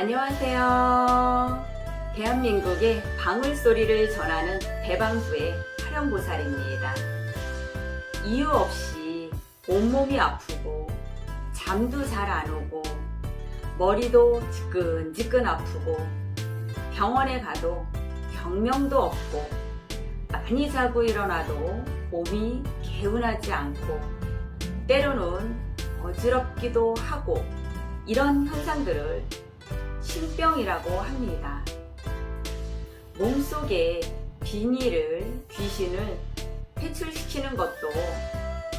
안녕하세요. 대한민국의 방울소리를 전하는 대방수의 화령보살입니다. 이유 없이 온몸이 아프고 잠도 잘 안 오고 머리도 지끈지끈 아프고 병원에 가도 병명도 없고 많이 자고 일어나도 몸이 개운하지 않고 때로는 어지럽기도 하고 이런 현상들을 신병이라고 합니다. 몸속에 비닐을, 귀신을 퇴출시키는 것도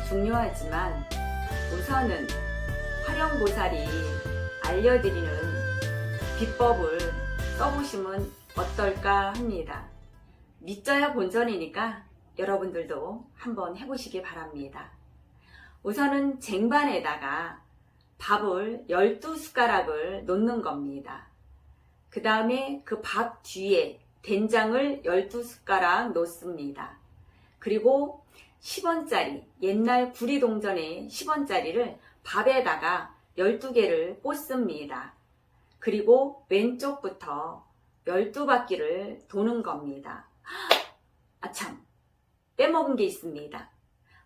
중요하지만 우선은 화령보살이 알려드리는 비법을 써보시면 어떨까 합니다. 믿져야 본전이니까 여러분들도 한번 해보시기 바랍니다. 우선은 쟁반에다가 밥을 12숟가락을 놓는 겁니다. 그 다음에 그 밥 뒤에 된장을 12숟가락 놓습니다. 그리고 10원짜리, 옛날 구리동전의 10원짜리를 밥에다가 12개를 꽂습니다. 그리고 왼쪽부터 12바퀴를 도는 겁니다. 아참, 빼먹은 게 있습니다.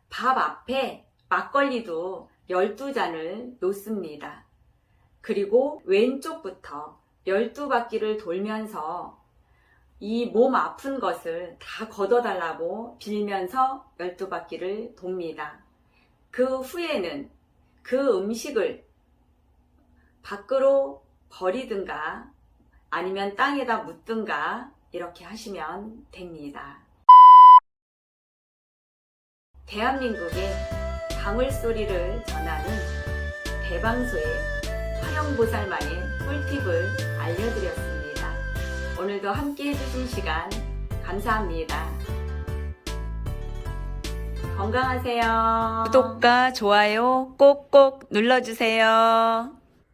밥 앞에 막걸리도 12잔을 놓습니다. 그리고 왼쪽부터 12바퀴를 돌면서 이 몸 아픈 것을 다 걷어달라고 빌면서 12바퀴를 돕니다. 그 후에는 그 음식을 밖으로 버리든가 아니면 땅에다 묻든가 이렇게 하시면 됩니다. 대한민국의 방울 소리를 전하는 대방소의 화영보살만의 꿀팁을 알려드렸습니다. 오늘도 함께 해주신 시간 감사합니다. 건강하세요. 구독과 좋아요 꼭꼭 눌러주세요.